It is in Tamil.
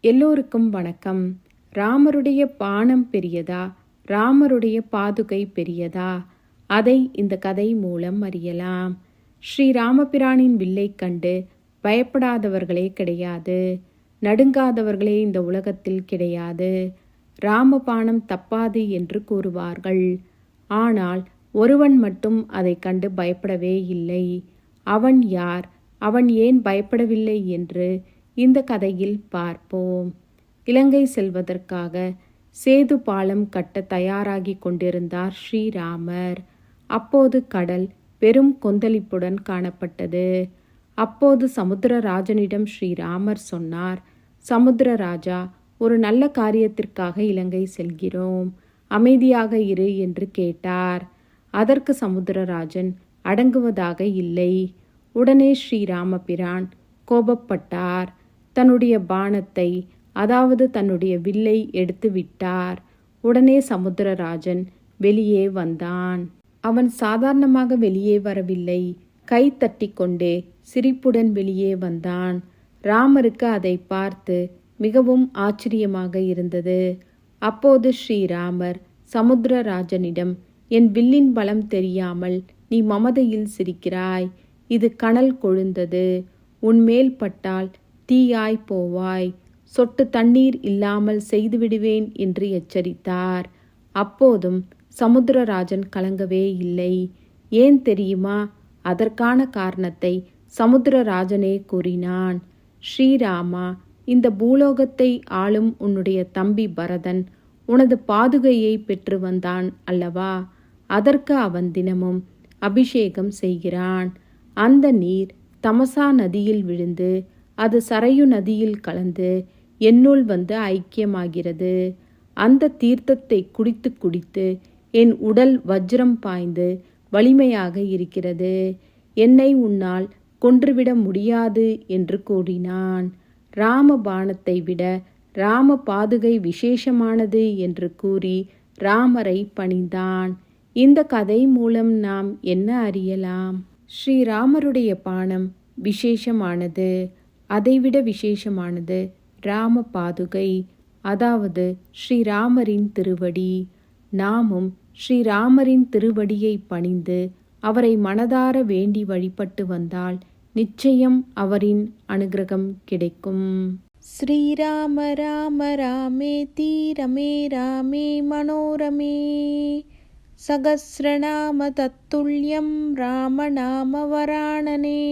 எல்லோருக்கும் வணக்கம். ராமருடைய பானம் பெரியதா? ராமருடைய பாதுகை பெரியதா? அதை இந்த கதை மூலம் அறியலாம். ஸ்ரீ ராமபிரானின் வில்லை கண்டு பயப்படாதவர்களே கிடையாது. நடுங்காதவர்களே இந்த உலகத்தில் கிடையாது. ராமபானம் தப்பாது என்று கூறுவார்கள். ஆனால் ஒருவன் மட்டும் அதை கண்டு பயப்படவே இல்லை. அவன் யார்? அவன் ஏன் பயப்படவில்லை என்று இந்த கதையில் பார்ப்போம். இலங்கை செல்வதற்காக சேது பாலம் கட்ட தயாராகி கொண்டிருந்தார் ஸ்ரீராமர். அப்போது கடல் பெரும் கொந்தளிப்புடன் காணப்பட்டது. அப்போது சமுத்திரராஜனிடம் ஸ்ரீராமர் சொன்னார் சமுத்திரராஜா ஒரு நல்ல காரியத்திற்காக இலங்கை செல்கிறோம். அமைதியாக இரு என்று கேட்டார். அதற்கு சமுத்திரராஜன் அடங்குவதாக இல்லை. உடனே ஸ்ரீராமபிரான் கோபப்பட்டார். தன்னுடைய பானத்தை அதாவது தன்னுடைய வில்லை எடுத்து விட்டார். உடனே சமுத்திரராஜன் வெளியே வந்தான். அவன் சாதாரணமாக வெளியே வரவில்லை. கை தட்டி கொண்டே சிரிப்புடன் வெளியே வந்தான். ராமருக்கு அதை பார்த்து மிகவும் ஆச்சரியமாக இருந்தது. அப்போது ஸ்ரீராமர் சமுத்திரராஜனிடம் என் வில்லின் பலம் தெரியாமல் நீ மமதையில் சிரிக்கிறாய். இது கனல் கொழுந்தது. உன்மேல் பட்டால் தீயாய் போவாய். சொட்டு தண்ணீர் இல்லாமல் செய்துவிடுவேன் என்று எச்சரித்தார். அப்போதும் சமுத்திரராஜன் கலங்கவே இல்லை. ஏன் தெரியுமா? அதற்கான காரணத்தை சமுத்திரராஜனே கூறினான். ஸ்ரீராமா இந்த பூலோகத்தை ஆளும் உன்னுடைய தம்பி பரதன் உனது பாதுகையை பெற்று வந்தான் அல்லவா? அதற்கு அவன் தினமும் அபிஷேகம் செய்கிறான். அந்த நீர் தமசா நதியில் விழுந்து அது சரையு நதியில் கலந்து என்னுள் வந்து ஐக்கியமாகிறது. அந்த தீர்த்தத்தை குடித்து குடித்து என் உடல் வஜ்ரம் பாய்ந்து வலிமையாக இருக்கிறது. என்னை உன்னால் கொன்றுவிட முடியாது என்று கூறினான். ராம பானத்தை விட ராம பாதுகை விசேஷமானது என்று கூறி ராமரை பணிந்தான். இந்த கதை மூலம் நாம் என்ன அறியலாம்? ஸ்ரீராமருடைய பானம் விசேஷமானது. அதைவிட விசேஷமானது ராம பாதுகை அதாவது ஸ்ரீராமரின் திருவடி. நாமும் ஸ்ரீராமரின் திருவடியை பணிந்து அவரை மனதார வேண்டி வழிபட்டு வந்தால் நிச்சயம் அவரின் அனுகிரகம் கிடைக்கும். ஸ்ரீராம ராம ராமே தீரமே ராமே மனோரமே. சகசிரநாம தத்துல்யம் ராமநாம வராணனே.